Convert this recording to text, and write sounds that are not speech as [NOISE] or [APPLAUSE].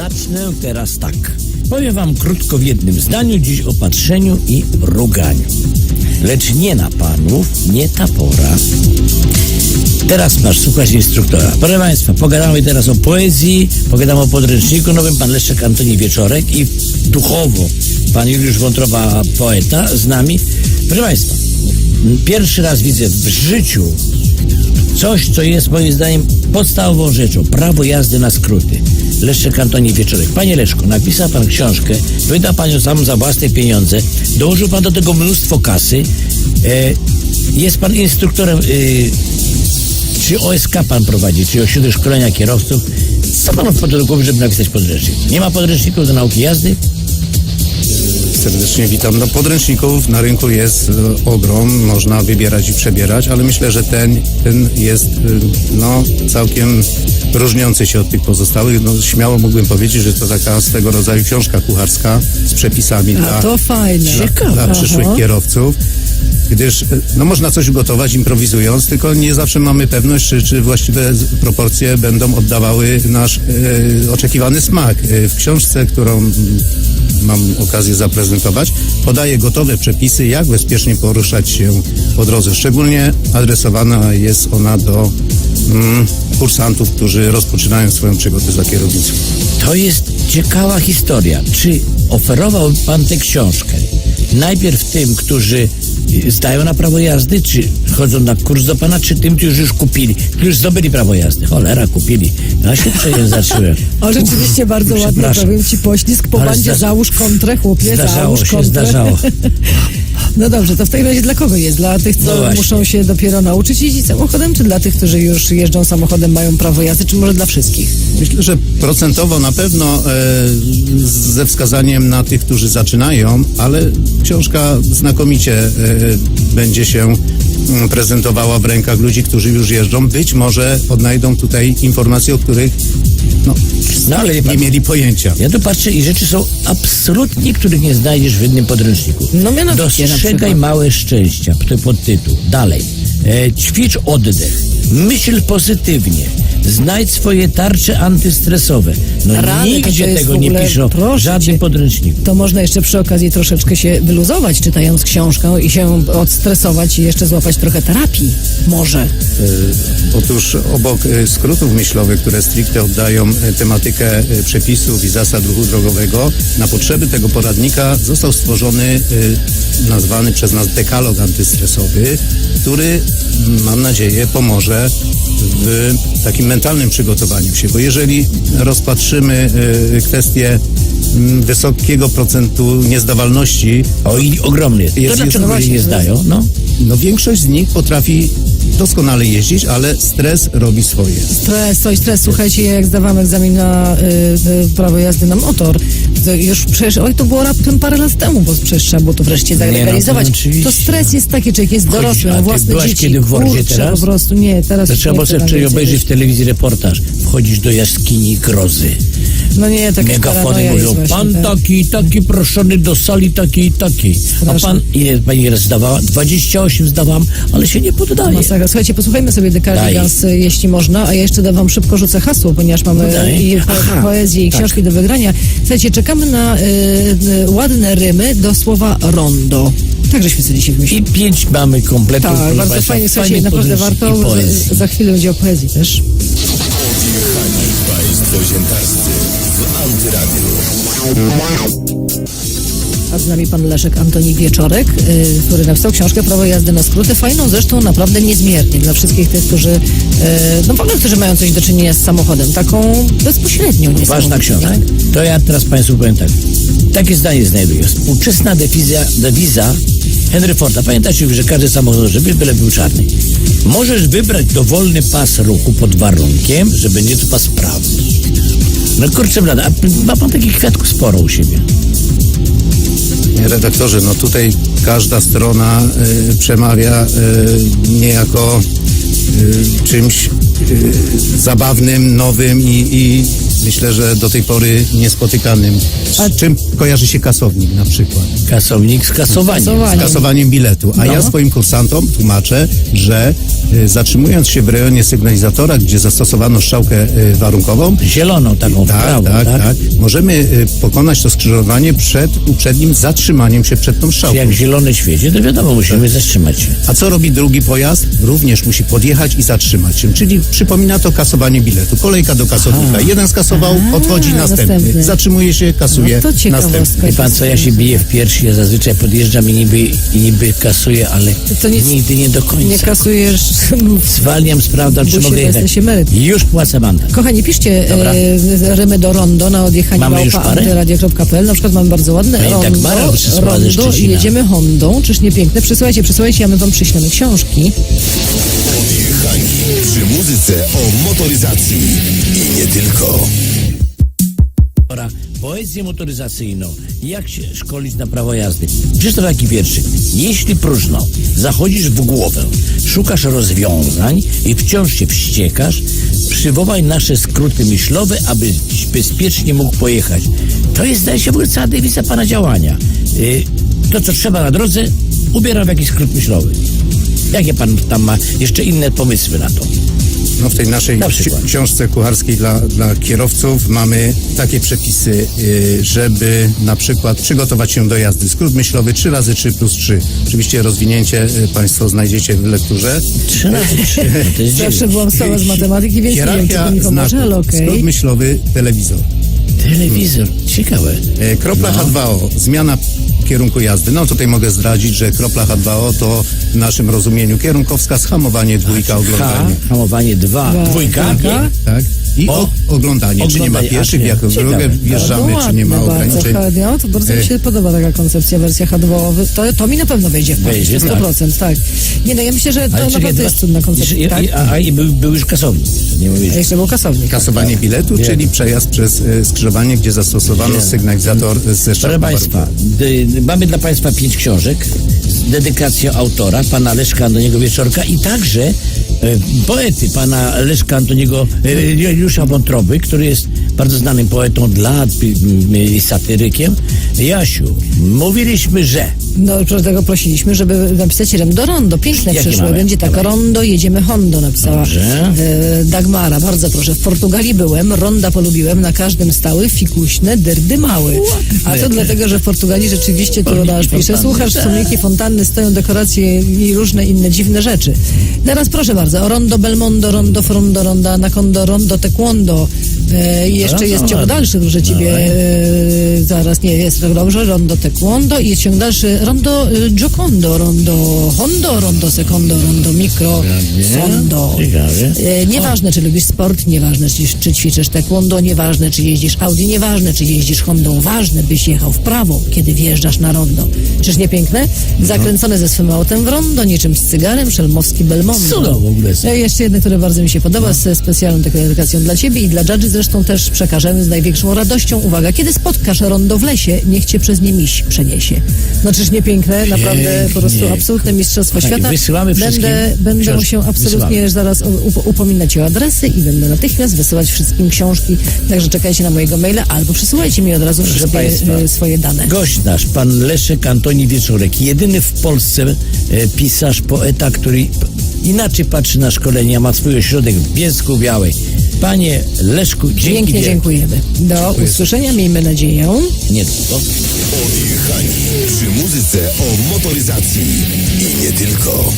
Zacznę teraz tak. Powiem wam krótko w jednym zdaniu dziś o patrzeniu i ruganiu. Lecz nie na panów, nie ta pora. Teraz masz słuchać instruktora. Proszę Państwa, pogadamy teraz o poezji, pogadamy o podręczniku nowym, pan Leszek Antoni Wieczorek i duchowo pan Juliusz Wątroba, poeta, z nami. Proszę Państwa, pierwszy raz widzę w życiu coś, co jest moim zdaniem podstawową rzeczą. Prawo jazdy na skróty. Leszek Antoni Wieczorek. Panie Leszku, napisał pan książkę, wydał pan ją sam za własne pieniądze, dołożył pan do tego mnóstwo kasy, e, jest pan instruktorem, e, czy OSK pan prowadzi, czy ośrodek szkolenia kierowców. Co panu wpadło do głowy, żeby napisać podręcznik? Nie ma podręczników do nauki jazdy? Serdecznie witam. No, podręczników na rynku jest e, ogrom, można wybierać i przebierać, ale myślę, że ten, ten jest e, no, całkiem różniący się od tych pozostałych. No, śmiało mógłbym powiedzieć, że to taka swego rodzaju książka kucharska z przepisami dla, dla, dla przyszłych Aha. kierowców. Gdyż e, no, można coś ugotować improwizując, tylko nie zawsze mamy pewność, czy, czy właściwe proporcje będą oddawały nasz e, oczekiwany smak. E, w książce, którą mam okazję zaprezentować, podaje gotowe przepisy, jak bezpiecznie poruszać się po drodze. Szczególnie adresowana jest ona do mm, kursantów, którzy rozpoczynają swoją przygodę za kierownicą. To jest ciekawa historia. Czy oferował pan tę książkę najpierw tym, którzy zdają na prawo jazdy, czy chodzą na kurs do pana, czy tym, którzy już kupili, którzy już zdobyli prawo jazdy? Cholera, kupili. Ja się przejęzyczyłem. O, rzeczywiście bardzo ładnie, powiem ci, poślizg po Ale bandzie, zda- załóż kontrę, chłopie, Zdarzało załóż się, kontrę. zdarzało. [LAUGHS] No dobrze, to w takim razie dla kogo jest? Dla tych, co No muszą się dopiero nauczyć jeździć samochodem, czy dla tych, którzy już jeżdżą samochodem, mają prawo jazdy, czy może dla wszystkich? Myślę, że procentowo na pewno e, ze wskazaniem na tych, którzy zaczynają, ale książka znakomicie e, będzie się mm, prezentowała w rękach ludzi, którzy już jeżdżą. Być może odnajdą tutaj informacje, o których no, No ale nie pan, mieli pojęcia. ja tu patrzę i rzeczy są absolutnie, których nie znajdziesz w jednym podręczniku. No mianowicie Dostrzegaj małe szczęścia, to podtytuł. Dalej. E, ćwicz oddech. Myśl pozytywnie. Znajdź swoje tarcze antystresowe. No Rany, nigdzie to jest tego w nie ogóle- piszą w proszę żadnym cię. podręczniku. To można jeszcze przy okazji troszeczkę się wyluzować, czytając książkę i się odstresować i jeszcze złapać trochę terapii. Może. E, Otóż obok e, skrótów myślowych, które stricte oddają e, tematykę e, przepisów i zasad ruchu drogowego, na potrzeby tego poradnika został stworzony, e, nazwany przez nas dekalog antystresowy, który m, mam nadzieję pomoże w takim mentalnym przygotowaniu się, bo jeżeli rozpatrzymy e, kwestię m, wysokiego procentu niezdawalności, O, i ogromny jest. To dlaczego no ludzie nie właśnie, zdają? No. no większość z nich potrafi doskonale jeździć, ale stres robi swoje. Stres, i stres. Słuchajcie, jak zdawałam egzamin na y, y, prawo jazdy na motor, to już przecież, oj, to było raptem parę lat temu, bo przecież trzeba było to wreszcie zalegalizować. no, oczywiście. to stres jest taki, człowiek jest dorosły, ma ty własne byłaś dzieci. kiedy w Wordzie Kurczę, teraz? po prostu nie, teraz To już trzeba nie chcę sobie tam wczoraj więcej obejrzeć w telewizji reportaż. Wchodzisz do jaskini grozy. No nie, taka Megafony paranoja mówią, jest pan właśnie, tak. taki, taki proszony do sali takiej i takiej. A Straszne. pan, ile pani raz zdawała? 28 zdawałam, ale się nie poddaje. Masakra. Słuchajcie, posłuchajmy sobie The Cardigans, y, jeśli można, a ja jeszcze da wam szybko rzucę hasło, ponieważ mamy No daj. i po, Aha, poezję i tak. książki do wygrania. Słuchajcie, czekamy na y, y, ładne rymy do słowa rondo. Tak żeśmy sobie dzisiaj I wymyślili. pięć mamy kompletów. Tak, proszę bardzo państwa, fajnie, słuchajcie, naprawdę podręcznik warto. i poezji. Za, za chwilę będzie o poezji też. Odjechani Państwo ziętarscy A z nami pan Leszek Antoni Wieczorek, y, który napisał książkę Prawo jazdy na skróty. Fajną zresztą naprawdę niezmiernie dla wszystkich tych, którzy, y, no w ogóle, którzy mają coś do czynienia z samochodem. Taką bezpośrednią Ważna niesamowicie, książka. tak? To ja teraz Państwu powiem tak. Takie zdanie znajduję. Współczesna dewiza, dewiza Henry Forda. Pamiętacie, że każdy samochód, żeby byle był czarny. Możesz wybrać dowolny pas ruchu pod warunkiem, że będzie to pas prawy. No kurczę blada, a ma Pan takich kwiatków sporo u siebie. Panie redaktorze, no tutaj każda strona y, przemawia y, niejako y, czymś y, zabawnym, nowym i, i myślę, że do tej pory niespotykanym. Z A- czym kojarzy się kasownik na przykład? Kasownik z kasowaniem. Kasowanie. Z kasowaniem biletu. A No. ja swoim kursantom tłumaczę, że e, zatrzymując się w rejonie sygnalizatora, gdzie zastosowano strzałkę e, warunkową, Zieloną taką tak, prawo, tak, tak? tak, możemy e, pokonać to skrzyżowanie przed uprzednim zatrzymaniem się przed tą strzałką. jak zielony świeci, to wiadomo, musimy zatrzymać się. A co robi drugi pojazd? Również musi podjechać i zatrzymać się. Czyli przypomina to kasowanie biletu. Kolejka do kasownika. Jeden skasował, odchodzi następny. następny. Zatrzymuje się, kasuje No to następny. Wie pan co, ja się biję w piersi, ja zazwyczaj podjeżdżam i niby, i niby kasuję, ale To nic- nigdy nie do końca. Nie kasujesz. Zwalniam, sprawdzam, czy mogę jechać. Już płacę mandat. Kochani, piszcie Dobra. e, rymy do rondo na odjechanie Mamy już małpa parę? antyradio.pl. Na przykład mamy bardzo ładne No i tak Dagmara rondo, ze rondo i jedziemy Hondą. Czyż nie piękne? Przesyłajcie, przesyłajcie, a my wam przyślemy książki. Odjechani przy muzyce o motoryzacji i nie tylko. Pora poezję motoryzacyjną. Jak się szkolić na prawo jazdy? Przeczytam taki wierszyk. Jeśli próżno zachodzisz w głowę, szukasz rozwiązań i wciąż się wściekasz, przywołaj nasze skróty myślowe, abyś bezpiecznie mógł pojechać. To jest, zdaje się, w ogóle cała dewiza pana działania. Yy, to, co trzeba na drodze, ubieram w jakiś skrót myślowy. Jakie pan tam ma jeszcze inne pomysły na to? No w tej naszej Na książce kucharskiej dla, dla kierowców mamy takie przepisy, y, żeby na przykład przygotować się do jazdy. Skrót myślowy 3 razy 3 plus 3. Oczywiście rozwinięcie y, Państwo znajdziecie w lekturze. Trzy razy trzy. [LAUGHS] To jest Zawsze dziewięć. byłam słaba z matematyki, więc nie wiem, czy to mi pomoże, znaków. ale okej. Skrót myślowy telewizor. Telewizor. Ciekawe. E, Kropla H2O, zmiana kierunku jazdy. No tutaj mogę zdradzić, że kropla H2O to w naszym rozumieniu kierunkowskaz, hamowanie, dwójka, H, oglądanie. hamowanie dwa, Dwa. dwójka. Dwójka. Tak? I O, oglądanie, czy nie ma pieszych, ciekawe. drogę wjeżdżamy, No czy nie ma ograniczeń. Bardzo, no, to bardzo mi się podoba taka koncepcja, wersja H2O. To, to mi na pewno wejdzie w Wejdzie, 100%, tak. Nie no, ja myślę, że to Ale naprawdę jest trudna koncepcja. i- Tak? A, a i był, był już kasownik. Nie mówisz. A jeszcze był kasownik. Kasowanie biletu, Wiem. czyli przejazd przez e, skrzyżowanie, gdzie zastosowano Wiem. sygnalizator ze Proszę Państwa, mamy dla Państwa pięć książek z dedykacją autora, pana Leszka Antoniego Wieczorka i także e, poety pana Leszka Antoniego e, Juliusza Wątroby, który jest bardzo znanym poetą dla m, i satyrykiem. Jasiu, mówiliśmy, że No, dlatego prosiliśmy, żeby napisać rem do rondo. Piękne Jakie przyszło. mamy? Będzie tak, rondo, jedziemy Hondo, napisała Dobrze. e, Dagmara. Bardzo proszę. W Portugalii byłem, ronda polubiłem, na każdym stały, fikuśne, dyrdy mały. A to dlatego, że w Portugalii rzeczywiście tu nasz pisze, słuchasz, tak. pomniki, fontanny, stoją dekoracje i różne inne dziwne rzeczy. Teraz proszę bardzo, o rondo Belmondo, rondo Frondo, ronda Anacondo, rondo Taekwondo. E, i jeszcze No, jest no ciąg dalszy, proszę ciebie, e, zaraz nie jest tak dobrze, rondo Taekwondo i jest ciąg dalszy, rondo Giocondo, rondo Hondo, rondo Secondo, rondo Micro, Fondo. E, Nieważne, czy lubisz sport, nieważne, czy, czy ćwiczysz taekwondo, nieważne, czy jeździsz Audi, nieważne, czy jeździsz Hondą, ważne, byś jechał w prawo, kiedy wjeżdżasz na rondo. Czyż nie piękne? Zakręcony ze swym autem w rondo, niczym z cygarem, szelmowski Belmondo. Co w ogóle? E, Jeszcze jedno, które bardzo mi się podoba, z specjalną taką dedykacją dla Ciebie i dla Judge zresztą też przekażemy z największą radością. Uwaga, kiedy spotkasz rondo w lesie, niech Cię przez nie miś przeniesie. No czyż nie piękne? Naprawdę po prostu absolutne mistrzostwo Tak, świata. wysyłamy Będę, będę się absolutnie Wysyłamy. zaraz up- upominać o adresy i będę natychmiast wysyłać wszystkim książki. Także czekajcie na mojego maila albo przysyłajcie mi od razu Proszę wszystkie państwa. e, swoje dane. Gość nasz, pan Leszek Antoni Wieczorek, jedyny w Polsce e, pisarz, poeta, który inaczej patrzy na szkolenia, ma swój ośrodek w Bielsku Białej. Panie Leszku, dzięki Pięknie dziękujemy. Do usłyszenia, miejmy nadzieję. Nie tylko. Odjechani przy muzyce o motoryzacji i nie tylko.